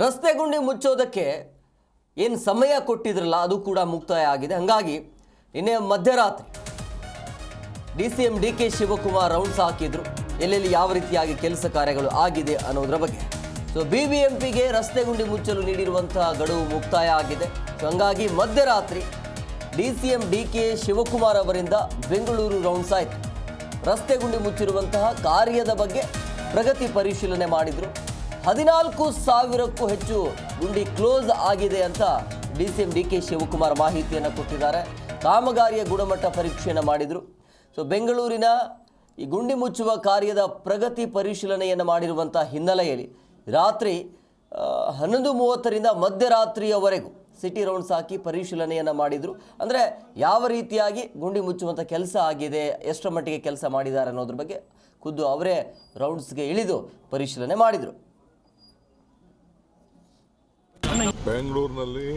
ರಸ್ತೆ ಗುಂಡಿ ಮುಚ್ಚೋದಕ್ಕೆ ಏನು ಸಮಯ ಕೊಟ್ಟಿದ್ರಲ್ಲ, ಅದು ಕೂಡ ಮುಕ್ತಾಯ ಆಗಿದೆ. ಹಂಗಾಗಿ ನಿನ್ನೆ ಮಧ್ಯರಾತ್ರಿ D C M D K Shivakumar rounds ಹಾಕಿದ್ರು. ಎಲ್ಲೆಲ್ಲಿ ಯಾವ ರೀತಿಯಾಗಿ ಕೆಲಸ ಕಾರ್ಯಗಳು ಆಗಿದೆ ಅನ್ನೋದ್ರ ಬಗ್ಗೆ. ಸೊ ಬಿ ಬಿ ಎಂ ಪಿಗೆ ರಸ್ತೆ ಗುಂಡಿ ಮುಚ್ಚಲು ನೀಡಿರುವಂತಹ ಗಡುವು ಮುಕ್ತಾಯ ಆಗಿದೆ. ಸೊ ಹಂಗಾಗಿ ಮಧ್ಯರಾತ್ರಿ D C M D K Shivakumar ಅವರಿಂದ ಬೆಂಗಳೂರು ರೌಂಡ್ಸ್ ಆಯಿತು. ರಸ್ತೆ ಗುಂಡಿ ಮುಚ್ಚಿರುವಂತಹ ಕಾರ್ಯದ ಬಗ್ಗೆ ಪ್ರಗತಿ ಪರಿಶೀಲನೆ ಮಾಡಿದ್ರು. ಹದಿನಾಲ್ಕು ಸಾವಿರಕ್ಕೂ ಹೆಚ್ಚು ಗುಂಡಿ ಕ್ಲೋಸ್ ಆಗಿದೆ ಅಂತ D C M D K Shivakumar ಮಾಹಿತಿಯನ್ನು ಕೊಟ್ಟಿದ್ದಾರೆ. ಕಾಮಗಾರಿಯ ಗುಣಮಟ್ಟ ಪರೀಕ್ಷೆಯನ್ನು ಮಾಡಿದರು. ಸೊ ಬೆಂಗಳೂರಿನ ಈ ಗುಂಡಿ ಮುಚ್ಚುವ ಕಾರ್ಯದ ಪ್ರಗತಿ ಪರಿಶೀಲನೆಯನ್ನು ಮಾಡಿರುವಂಥ ಹಿನ್ನೆಲೆಯಲ್ಲಿ ರಾತ್ರಿ ಹನ್ನೊಂದು ಮೂವತ್ತರಿಂದ ಮಧ್ಯರಾತ್ರಿಯವರೆಗೂ ಸಿಟಿ ರೌಂಡ್ಸ್ ಹಾಕಿ ಪರಿಶೀಲನೆಯನ್ನು ಮಾಡಿದರು. ಅಂದರೆ ಯಾವ ರೀತಿಯಾಗಿ ಗುಂಡಿ ಮುಚ್ಚುವಂಥ ಕೆಲಸ ಆಗಿದೆ, ಎಷ್ಟರ ಮಟ್ಟಿಗೆ ಕೆಲಸ ಮಾಡಿದ್ದಾರೆ ಅನ್ನೋದ್ರ ಬಗ್ಗೆ ಖುದ್ದು ಅವರೇ ರೌಂಡ್ಸ್ಗೆ ಇಳಿದು ಪರಿಶೀಲನೆ ಮಾಡಿದರು. ಬೆಂಗಳೂರಿನಲ್ಲಿ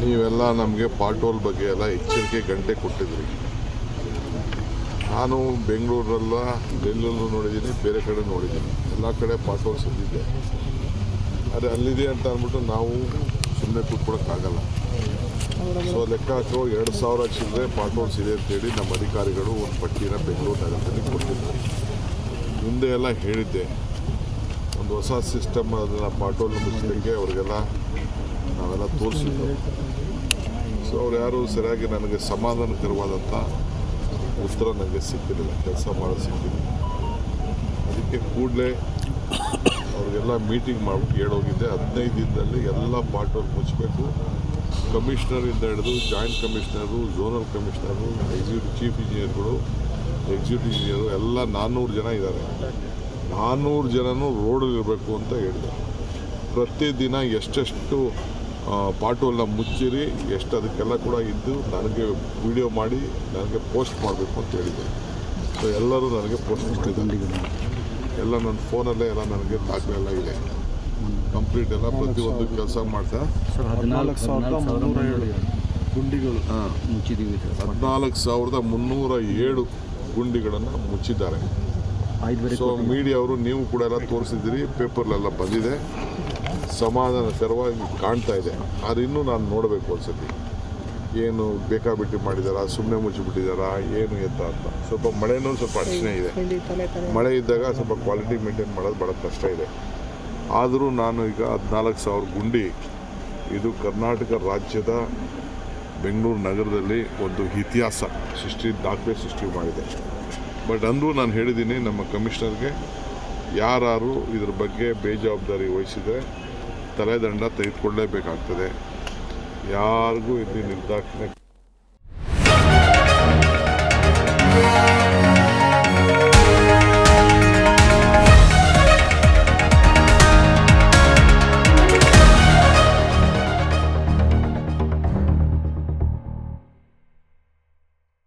ನೀವೆಲ್ಲ ನಮಗೆ ಪಾಟೋಲ್ ಬಗ್ಗೆ ಎಲ್ಲ ಎಚ್ಚರಿಕೆ ಗಂಟೆ ಕೊಟ್ಟಿದ್ರಿ. ನಾನು ಬೆಂಗಳೂರಲ್ಲ ಡೆಲ್ಲಲ್ಲೂ ನೋಡಿದ್ದೀನಿ, ಬೇರೆ ಕಡೆ ನೋಡಿದ್ದೀನಿ. ಎಲ್ಲ ಕಡೆ ಪಾಟೋಲ್ ಇದ್ದಿದ್ದೆ ಅದೇ ಅಲ್ಲಿದೆ ಅಂತ ಅಂದ್ಬಿಟ್ಟು ನಾವು ಸುಮ್ಮನೆ ಕೂತ್ಕೊಳಕ್ಕಾಗಲ್ಲ ಸೊ ಲೆಕ್ಕ ಹಾಕೋ ಎರಡು ಸಾವಿರ ಚಿಲ್ಲರೆ ಪಾಟೋಲ್ಸ್ ಇದೆ ಅಂತೇಳಿ ನಮ್ಮ ಅಧಿಕಾರಿಗಳು ಒಂದು ಪಟ್ಟಿನ ಬೆಂಗಳೂರು ನಗರದಲ್ಲಿ ಕೊಟ್ಟಿದ್ದಾರೆ. ಮುಂದೆ ಎಲ್ಲ ಹೇಳಿದ್ದೆ. ಒಂದು ಹೊಸ ಸಿಸ್ಟಮ್ ಅದನ್ನು ಪಾಟೋಲ್ ಮುಚ್ಚಲಿಕ್ಕೆ ಅವ್ರಿಗೆಲ್ಲ ನಾವೆಲ್ಲ ತೋರಿಸಿದ್ದು. ಸೊ ಅವ್ರು ಯಾರು ಸರಿಯಾಗಿ ನನಗೆ ಸಮಾಧಾನಕರವಾದಂಥ ಉತ್ತರ ನನಗೆ ಸಿಕ್ಕಿರಲಿಲ್ಲ, ಕೆಲಸ ಮಾಡೋದು ಸಿಕ್ಕಿಲ್ಲ ಅದಕ್ಕೆ ಕೂಡಲೇ ಅವ್ರಿಗೆಲ್ಲ ಮೀಟಿಂಗ್ ಮಾಡಿಬಿಟ್ಟು ಹೇಳೋಗಿದ್ದೆ. ಹದಿನೈದು ದಿನದಲ್ಲಿ ಎಲ್ಲ ಪಾಟೋಲ್ ಮುಚ್ಚಬೇಕು ಕಮಿಷನರಿಂದ ಹಿಡಿದು joint commissioner zonal commissioner executive chief ಇಂಜಿನಿಯರ್ಗಳು ಎಕ್ಸಿಕ್ಯೂಟಿವ್ ಇಂಜಿನಿಯರು ಎಲ್ಲ ನಾನ್ನೂರು ಜನ ಇದ್ದಾರೆ. ನಾನ್ನೂರು ಜನನೂ ರೋಡಲ್ಲಿರಬೇಕು ಅಂತ ಹೇಳಿದೆ ಪ್ರತಿದಿನ ಎಷ್ಟೆಷ್ಟು ಪಾಟೋಲ್ನ ಮುಚ್ಚಿರಿ ಎಷ್ಟು ಅದಕ್ಕೆಲ್ಲ ಕೂಡ ಇದ್ದು ನನಗೆ ವಿಡಿಯೋ ಮಾಡಿ ನನಗೆ ಪೋಸ್ಟ್ ಮಾಡಬೇಕು ಅಂತ ಹೇಳಿದೆ ಸೊ ಎಲ್ಲರೂ ನನಗೆ ಪೋಸ್ಟ್ ಮಾಡಿದ್ದಾರೆ. ಎಲ್ಲ ನನ್ನ ಫೋನಲ್ಲೇ ಎಲ್ಲ ನನಗೆ ದಾಖಲೆ ಎಲ್ಲ ಇದೆ. ಕಂಪ್ಲೀಟ್ ಎಲ್ಲ ಪ್ರತಿಯೊಂದು ಕೆಲಸ ಮಾಡ್ತಾ. ಹದಿನಾಲ್ಕು ಸಾವಿರದ ಮುನ್ನೂರ ಏಳು ಗುಂಡಿಗಳು. ಹಾಂ. ಮುಚ್ಚಿದ್ದೀವಿ ಹದಿನಾಲ್ಕು ಸಾವಿರದ ಮುನ್ನೂರ ಏಳು ಗುಂಡಿಗಳನ್ನು ಮುಚ್ಚಿದ್ದಾರೆ. ಐದುವರೆ ಮೀಡಿಯಾ ಅವರು ನೀವು ಕೂಡ ಎಲ್ಲ ತೋರಿಸಿದ್ದೀರಿ ಪೇಪರ್ಲೆಲ್ಲ ಬಂದಿದೆ. ಸಮಾಧಾನಕರವಾಗಿ ಕಾಣ್ತಾ ಇದೆ. ಆದರೆ ಇನ್ನೂ ನಾನು ನೋಡಬೇಕು ಒಂದ್ಸತಿ. ಏನು ಬೇಕಾಬಿಟ್ಟು ಮಾಡಿದಾರಾ ಸುಮ್ಮನೆ ಮುಚ್ಚಿಬಿಟ್ಟಿದ್ದಾರಾ ಏನು ಎತ್ತ ಅಂತ. ಸ್ವಲ್ಪ ಮಳೆನೂ ಸ್ವಲ್ಪ ಅಡಚಣೆ ಇದೆ. ಮಳೆ ಇದ್ದಾಗ ಸ್ವಲ್ಪ ಕ್ವಾಲಿಟಿ ಮೇಂಟೈನ್ ಮಾಡೋದು ಭಾಳ ಕಷ್ಟ ಇದೆ. ಆದರೂ ನಾನು ಈಗ ಹದಿನಾಲ್ಕು ಸಾವಿರ ಗುಂಡಿ ಇದು ಕರ್ನಾಟಕ ರಾಜ್ಯದ ಬೆಂಗಳೂರು ನಗರದಲ್ಲಿ ಒಂದು ಇತಿಹಾಸ ಸೃಷ್ಟಿ ದಾಖಲೆ ಸೃಷ್ಟಿ ಮಾಡಿದೆ. ಬಟ್ ಅಂದರೂ ನಾನು ಹೇಳಿದ್ದೀನಿ ನಮ್ಮ ಕಮಿಷನರ್ಗೆ ಯಾರು ಇದ್ರ ಬಗ್ಗೆ ಬೇಜವಾಬ್ದಾರಿ ವಹಿಸಿದರೆ ತಲೆದಂಡ ತೆಗೆದುಕೊಳ್ಳಲೇಬೇಕಾಗ್ತದೆ ಯಾರಿಗೂ ಇಲ್ಲಿ ನಿರ್ದಾಕ್ಷಿಣ್ಯ